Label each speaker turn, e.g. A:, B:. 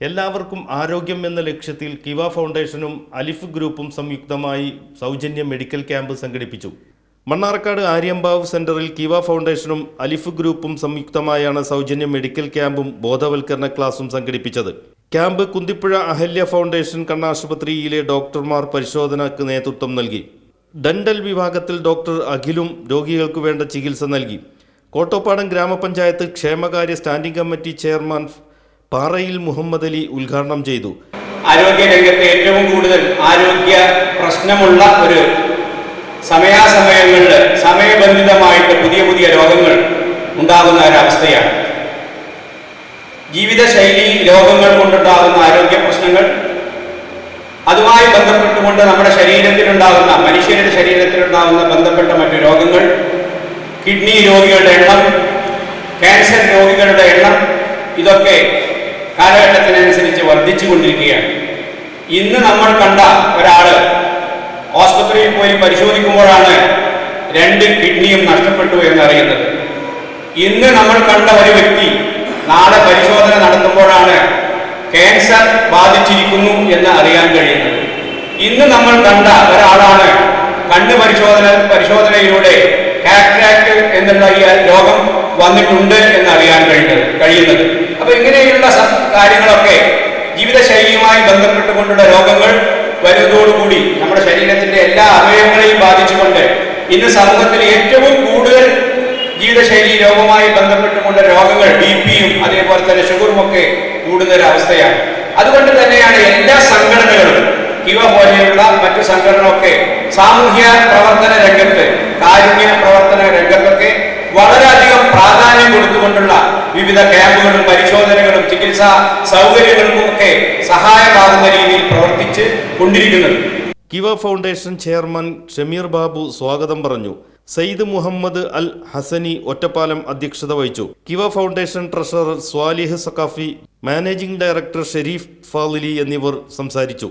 A: എല്ലാവർക്കും ആരോഗ്യം എന്ന ലക്ഷ്യത്തിൽ കിവ ഫൗണ്ടേഷനും അലിഫ് ഗ്രൂപ്പും സംയുക്തമായി സൗജന്യ മെഡിക്കൽ ക്യാമ്പ് സംഘടിപ്പിച്ചു. മണ്ണാർക്കാട് ആര്യമ്പാവ് സെന്ററിൽ കിവ ഫൗണ്ടേഷനും അലിഫ് ഗ്രൂപ്പും സംയുക്തമായാണ് സൗജന്യ മെഡിക്കൽ ക്യാമ്പും ബോധവൽക്കരണ ക്ലാസും സംഘടിപ്പിച്ചത്. ക്യാമ്പ് കുന്തിപ്പുഴ അഹല്യ ഫൗണ്ടേഷൻ കണ്ണാശുപത്രിയിലെ ഡോക്ടർമാർ പരിശോധനക്ക് നേതൃത്വം നൽകി. ഡെന്റൽ വിഭാഗത്തിൽ ഡോക്ടർ അഖിലും രോഗികൾക്ക് വേണ്ട ചികിത്സ നൽകി. കോട്ടോപ്പാടം ഗ്രാമപഞ്ചായത്ത് ക്ഷേമകാര്യ സ്റ്റാൻഡിംഗ് കമ്മിറ്റി ചെയർമാൻ പാറയിൽ മുഹമ്മദ് അലി ഉദ്ഘാടനം ചെയ്തു.
B: ആരോഗ്യ രംഗത്ത് ഏറ്റവും കൂടുതൽ ആരോഗ്യ പ്രശ്നമുള്ള ഒരു സമയാസമയങ്ങളിൽ സമയബന്ധിതമായിട്ട് പുതിയ പുതിയ രോഗങ്ങൾ ഉണ്ടാകുന്ന ഒരവസ്ഥയാണ്. ജീവിതശൈലി രോഗങ്ങൾ കൊണ്ടുണ്ടാകുന്ന ആരോഗ്യ പ്രശ്നങ്ങൾ അതുമായി ബന്ധപ്പെട്ടുകൊണ്ട് നമ്മുടെ ശരീരത്തിലുണ്ടാകുന്ന മനുഷ്യരുടെ ശരീരത്തിലുണ്ടാകുന്ന ബന്ധപ്പെട്ട മറ്റു രോഗങ്ങൾ കിഡ്നി രോഗികളുടെ എണ്ണം ക്യാൻസർ രോഗികളുടെ എണ്ണം ഇതൊക്കെ കാലഘട്ടത്തിനനുസരിച്ച് വർദ്ധിച്ചുകൊണ്ടിരിക്കുകയാണ്. ഇന്ന് നമ്മൾ കണ്ട ഒരാൾ ആശുപത്രിയിൽ പോയി പരിശോധിക്കുമ്പോഴാണ് രണ്ട് കിഡ്നിയും നഷ്ടപ്പെട്ടു എന്നറിയുന്നത്. ഇന്ന് നമ്മൾ കണ്ട ഒരു വ്യക്തി നാളെ പരിശോധന നടത്തുമ്പോഴാണ് ക്യാൻസർ ബാധിച്ചിരിക്കുന്നു എന്ന് അറിയാൻ കഴിയുന്നത്. ഇന്ന് നമ്മൾ കണ്ട ഒരാളാണ് കണ്ണ് പരിശോധന പരിശോധനയിലൂടെ കാറ്ററാക്ട് എന്നുള്ള ഈ രോഗം വന്നിട്ടുണ്ട് എന്ന് അറിയാൻ കഴിയുന്നത്. ഇന്ന് സമൂഹത്തിൽ ഏറ്റവും കൂടുതൽ ജീവിതശൈലി രോഗവുമായി ബന്ധപ്പെട്ടുകൊണ്ട് രോഗങ്ങൾ ബി പിയും അതേപോലെ തന്നെ ഷുഗറും ഒക്കെ കൂടുന്ന ഒരു അവസ്ഥയാണ്. അതുകൊണ്ട് തന്നെയാണ് എല്ലാ സംഘടനകളും ഇവ പോലെയുള്ള മറ്റു സംഘടനകളൊക്കെ സാമൂഹ്യ പ്രവർത്തന രംഗത്ത് കാരുണ്യ പ്രവർത്തന രംഗത്തൊക്കെ വളരെയധികം പ്രാധാന്യം കൊടുത്തുകൊണ്ടുള്ള വിവിധ ക്യാമ്പുകളും പരിശോധനകളും ചികിത്സാ സൗകര്യങ്ങൾക്കും ഒക്കെ സഹായമാകുന്ന രീതിയിൽ പ്രവർത്തിച്ച് കൊണ്ടിരിക്കുന്നത്.
A: കിവ ഫൗണ്ടേഷൻ ചെയർമാൻ ഷമീർ ബാബു സ്വാഗതം പറഞ്ഞു. സയ്യിദ് മുഹമ്മദ് അൽ ഹസനി ഒറ്റപ്പാലം അധ്യക്ഷത വഹിച്ചു. Kiva foundation treasurer Swalih Saqafi managing director Sherif Falili എന്നിവർ സംസാരിച്ചു.